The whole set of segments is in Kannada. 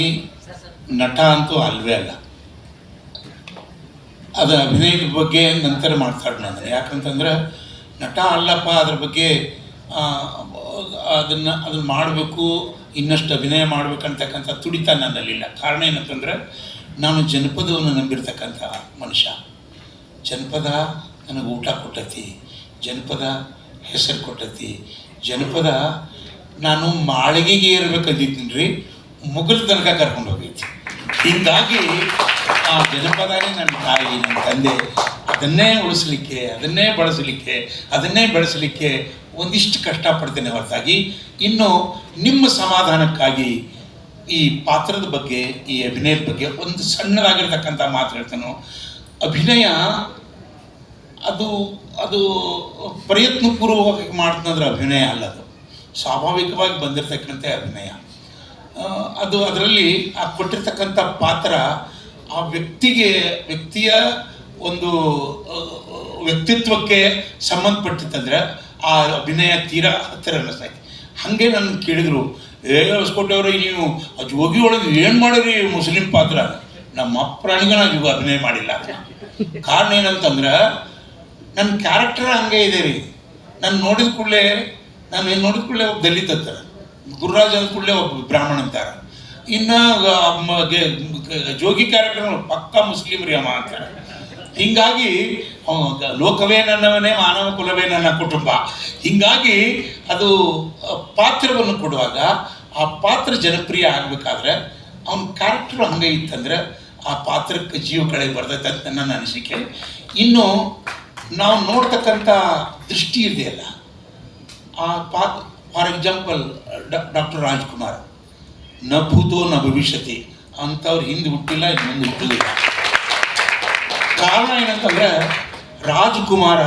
ಈ ನಟ ಅಂತೂ ಅಲ್ವೇ ಅಲ್ಲ. ಅದು ಅಭಿನಯದ ಬಗ್ಗೆ ನಂತರ ಮಾತಾಡೋಣ ನಾನು. ಯಾಕಂತಂದ್ರೆ ನಟ ಅಲ್ಲಪ್ಪ ಅದ್ರ ಬಗ್ಗೆ ಅದನ್ನು ಅದನ್ನು ಮಾಡಬೇಕು, ಇನ್ನಷ್ಟು ಅಭಿನಯ ಮಾಡ್ಬೇಕಂತಕ್ಕಂಥ ತುಡಿತ ನನ್ನಲ್ಲಿಲ್ಲ. ಕಾರಣ ಏನಂತಂದ್ರೆ ನಾನು ಜನಪದವನ್ನು ನಂಬಿರ್ತಕ್ಕಂಥ ಮನುಷ್ಯ. ಜನಪದ ನನಗೆ ಊಟ ಕೊಟ್ಟತಿ, ಜನಪದ ಹೆಸರು ಕೊಟ್ಟತಿ, ಜನಪದ ನಾನು ಮಾಳಿಗೆಗೆ ಏರ್ಬೇಕಂದಿದ್ದೀನಿ ರೀ. ಮುಗಿಲ್ ತನಕ ಕರ್ಕೊಂಡು ಹೋಗೈತಿ ಹೀಗಾಗಿ ಆ ಜನಪದನೇ ನನ್ನ ತಾಯಿ, ನನ್ನ ತಂದೆ, ಅದನ್ನೇ ಉಳಿಸ್ಲಿಕ್ಕೆ, ಅದನ್ನೇ ಬಳಸಲಿಕ್ಕೆ, ಅದನ್ನೇ ಬೆಳೆಸಲಿಕ್ಕೆ ಒಂದಿಷ್ಟು ಕಷ್ಟಪಡ್ತೇನೆ ಹೊರತಾಗಿ ಇನ್ನು ನಿಮ್ಮ ಸಮಾಧಾನಕ್ಕಾಗಿ ಈ ಪಾತ್ರದ ಬಗ್ಗೆ, ಈ ಅಭಿನಯದ ಬಗ್ಗೆ ಒಂದು ಸಣ್ಣದಾಗಿರ್ತಕ್ಕಂಥ ಮಾತು ಹೇಳ್ತಾನೋ. ಅಭಿನಯ ಅದು ಅದು ಪ್ರಯತ್ನಪೂರ್ವಕವಾಗಿ ಮಾಡ್ತಂದ್ರೆ ಅಭಿನಯ ಅಲ್ಲ ಅದು. ಸ್ವಾಭಾವಿಕವಾಗಿ ಬಂದಿರತಕ್ಕಂಥ ಅಭಿನಯ. ಅದು ಅದರಲ್ಲಿ ಆ ಕೊಟ್ಟಿರ್ತಕ್ಕಂಥ ಪಾತ್ರ ಆ ವ್ಯಕ್ತಿಗೆ, ವ್ಯಕ್ತಿಯ ಒಂದು ವ್ಯಕ್ತಿತ್ವಕ್ಕೆ ಸಂಬಂಧಪಟ್ಟಿತ್ತಂದ್ರೆ ಆ ಅಭಿನಯ ತೀರಾ ಹತ್ತಿರ ಅನ್ನಿಸ್ತೈತಿ ಹಾಗೆ ನನ್ನ ಕೇಳಿದ್ರು, ಏ ನೀವು ಆ ಜೋಗಿ ಒಳಗೆ ಏನು ಮಾಡಿರಿ ಮುಸ್ಲಿಂ ಪಾತ್ರ? ನಮ್ಮ ಅಪ್ರಾಣಿಗೆ ನಾವು ಇವಾಗ ಅಭಿನಯ ಮಾಡಿಲ್ಲ. ಕಾರಣ ಏನಂತಂದ್ರೆ ನನ್ನ ಕ್ಯಾರೆಕ್ಟರ್ ಹಂಗೆ ಇದೆ ರೀ. ನಾನು ನೋಡಿದ ಕೂಡಲೇ, ನಾನು ಏನು ನೋಡಿದ ಕೂಡಲೇ ದಲಿತ ಅಂತಾರೆ ಗುರುರಾಜ್ ಅಂದ ಕೂಡಲೇ ಒಬ್ಬ ಬ್ರಾಹ್ಮಣ ಅಂತಾರೆ. ಇನ್ನು ಜೋಗಿ ಕ್ಯಾರೆಕ್ಟರ್ ಪಕ್ಕ ಮುಸ್ಲಿಂ ರೀ ಅಮ್ಮ ಅಂತಾರೆ. ಹಿಂಗಾಗಿ ಲೋಕವೇ ನನ್ನವನೇ, ಮಾನವ ಕುಲವೇ ನನ್ನ ಕುಟುಂಬ. ಹಿಂಗಾಗಿ ಅದು ಪಾತ್ರವನ್ನು ಕೊಡುವಾಗ ಆ ಪಾತ್ರ ಜನಪ್ರಿಯ ಆಗಬೇಕಾದ್ರೆ ಅವನ ಕ್ಯಾರೆಕ್ಟರ್ ಹಂಗೆ ಇತ್ತಂದ್ರೆ ಆ ಪಾತ್ರಕ್ಕೆ ಜೀವ ಕಳೆ ಬರ್ತೈತೆ ಅಂತ ನನ್ನ ಅನಿಸಿಕೆ. ಇನ್ನು ನಾವು ನೋಡ್ತಕ್ಕಂಥ ದೃಷ್ಟಿ ಇದೆಯಲ್ಲ ಆ ಪಾ ಫಾರ್ ಎಕ್ಸಾಂಪಲ್ ಡಾಕ್ಟರ್ ರಾಜ್ಕುಮಾರ್ನ ಭೂತೋ ನ ಭವಿಷ್ಯತಿ ಅಂಥವ್ರು ಹಿಂದೆ ಹುಟ್ಟಿಲ್ಲ ಇನ್ನು ಮುಂದೆ ಹುಟ್ಟಿಲ್ಲ. ಕಾರಣ ಏನಂತಂದ್ರೆ, ರಾಜ್ಕುಮಾರ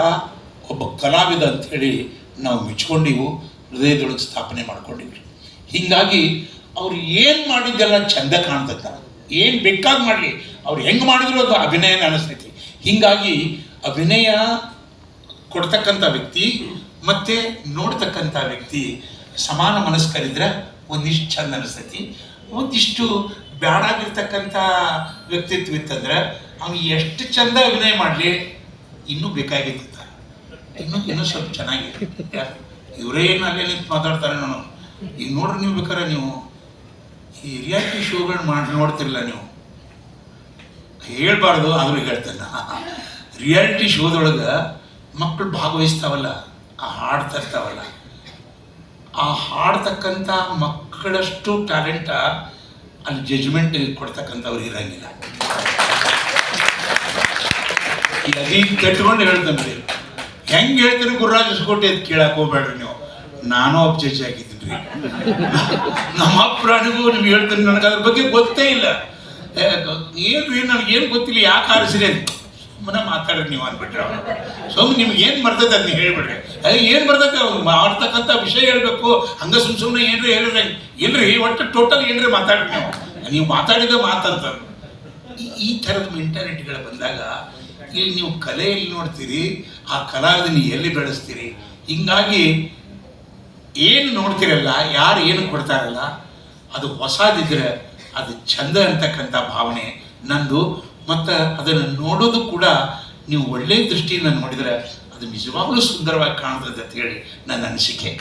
ಒಬ್ಬ ಕಲಾವಿದ ಹೇಳಿ ನಾವು ಮೆಚ್ಕೊಂಡಿವು, ಹೃದಯದೊಳಗೆ ಸ್ಥಾಪನೆ ಮಾಡ್ಕೊಂಡಿವಿ. ಹೀಗಾಗಿ, ಅವ್ರು ಏನು ಮಾಡಿದ್ದೆಲ್ಲ ಚಂದ ಕಾಣ್ತೈತೆ ಏನು ಬೇಕಾಗಿ ಮಾಡಲಿ, ಅವ್ರು ಹೆಂಗೆ ಮಾಡಿದ್ರು ಅದು ಅಭಿನಯನ ಅನಿಸ್ತೈತಿ. ಹೀಗಾಗಿ, ಅಭಿನಯ ಕೊಡ್ತಕ್ಕಂಥ ವ್ಯಕ್ತಿ ಮತ್ತು ನೋಡ್ತಕ್ಕಂಥ ವ್ಯಕ್ತಿ ಸಮಾನ ಮನಸ್ಕರಿದ್ರೆ ಒಂದಿಷ್ಟು ಚಂದ ಅನಿಸ್ತೈತಿ. ಒಂದಿಷ್ಟು ಬ್ಯಾಡಾಗಿರ್ತಕ್ಕಂಥ ವ್ಯಕ್ತಿತ್ವ ಇತ್ತಂದ್ರೆ ಅವ್ನು ಎಷ್ಟು ಚಂದ ಅಭಿನಯ ಮಾಡಲಿ, ಇನ್ನೂ ಬೇಕಾಗಿತ್ತ ಇನ್ನೂ ಇನ್ನೂ ಸ್ವಲ್ಪ ಚೆನ್ನಾಗಿ ಇವರೇ ಏನು ಅಲ್ಲೇ ನಿಂತು ಮಾತಾಡ್ತಾರೆ ನಾನು ಈಗ ನೋಡ್ರಿ ನೀವು ಬೇಕಾದ್ರೆ ನೀವು ಈ ರಿಯಾಲಿಟಿ ಶೋಗಳನ್ನ ಮಾಡಿ ನೋಡ್ತಿರಲ್ಲ ನೀವು. ಹೇಳ್ಬಾರ್ದು, ಆದರೂ ಹೇಳ್ತಾನೆ. ರಿಯಾಲಿಟಿ ಶೋದೊಳಗೆ ಮಕ್ಕಳು ಭಾಗವಹಿಸ್ತಾವಲ್ಲ. ಆ ಹಾಡ್ತಾ ಇರ್ತಾವಲ್ಲ ಆ ಹಾಡ್ತಕ್ಕಂಥ ಮಕ್ಕಳಷ್ಟು ಟ್ಯಾಲೆಂಟ ಅಲ್ಲಿ ಜಜ್ಮೆಂಟ್ ಕೊಡ್ತಕ್ಕಂಥವ್ರು ಇರೋಂಗಿಲ್ಲ. ಕಟ್ಕೊಂಡು ಹೇಳ್ತೇನೆ ರೀ ಹೆಂಗೆ ಹೇಳ್ತೀರಿ ಗುರುರಾಜ್ ಇಸ್ಕೋಟಿ ಅದು ಕೇಳಕ್ಕೆ ಹೋಗ್ಬೇಡ್ರಿ ನೀವು. ನಾನು ಜಡ್ಜ್ ಆಗಿದ್ದೀನಿ ರೀ. ನಮ್ಮ ಪ್ರಾಣಿಗೂ ನಿಮ್ಗೆ ಹೇಳ್ತೀನಿ ನನಗೆ ಅದ್ರ ಬಗ್ಗೆ ಗೊತ್ತೇ ಇಲ್ಲ. ಏನು ರೀ ಏನು ಗೊತ್ತಿಲ್ಲ, ಯಾಕೆ ಆರಿಸಿದೆ ಸುಮ್ಮನೆ ಮಾತಾಡ್ರಿ ನೀವು ಅಂದ್ಬಿಟ್ರೆ ಅವ್ನು ಸುಮ್ಮನೆ ನಿಮ್ಗೆ ಏನು ಬರ್ತದೆ ಅದನ್ನ ಹೇಳ್ಬಿಡ್ರಿ. ಅದೇ ಏನು ಬರ್ತದೆ ಅವ್ನು ಮಾಡ್ತಕ್ಕಂಥ ವಿಷಯ ಹೇಳ್ಬೇಕು. ಹಂಗೆ ಸುಮ್ ಸುಮ್ಮನೆ ಏನ್ರಿ ಹೇಳಿದ್ರೆ ಇಲ್ರಿ, ಒಟ್ಟು ಟೋಟಲ್ ಏನ್ರಿ ಮಾತಾಡ್ರಿ ನೀವು? ನೀವು ಮಾತಾಡಿದ ಮಾತಂತ ಈ- ಥರದ ಮೆಂಟಾಲಿಟಿಗಳು ಬಂದಾಗ ಇಲ್ಲಿ ನೀವು ಕಲೆಯಲ್ಲಿ ನೋಡ್ತೀರಿ, ಆ ಕಲಾವಿದನ ಎಲ್ಲಿ ಬೆಳೆಸ್ತೀರಿ? ಹಿಂಗಾಗಿ ಏನು ನೋಡ್ತಿರಲ್ಲ, ಯಾರು ಏನು ಕೊಡ್ತಾರಲ್ಲ, ಅದು ಹೊಸದಿದ್ರೆ ಅದು ಚಂದ ಅಂತಕ್ಕಂಥ ಭಾವನೆ. ನಂದು ಮತ್ತು ಅದನ್ನು ನೋಡೋದು ಕೂಡ ನೀವು ಒಳ್ಳೆಯ ದೃಷ್ಟಿಯಿಂದ ನೋಡಿದರೆ ಅದು ನಿಜವಾಗ್ಲೂ ಸುಂದರವಾಗಿ ಕಾಣ್ತದೆ ಅಂತ ಹೇಳಿ ನನ್ನ ಅನಿಸಿಕೆ.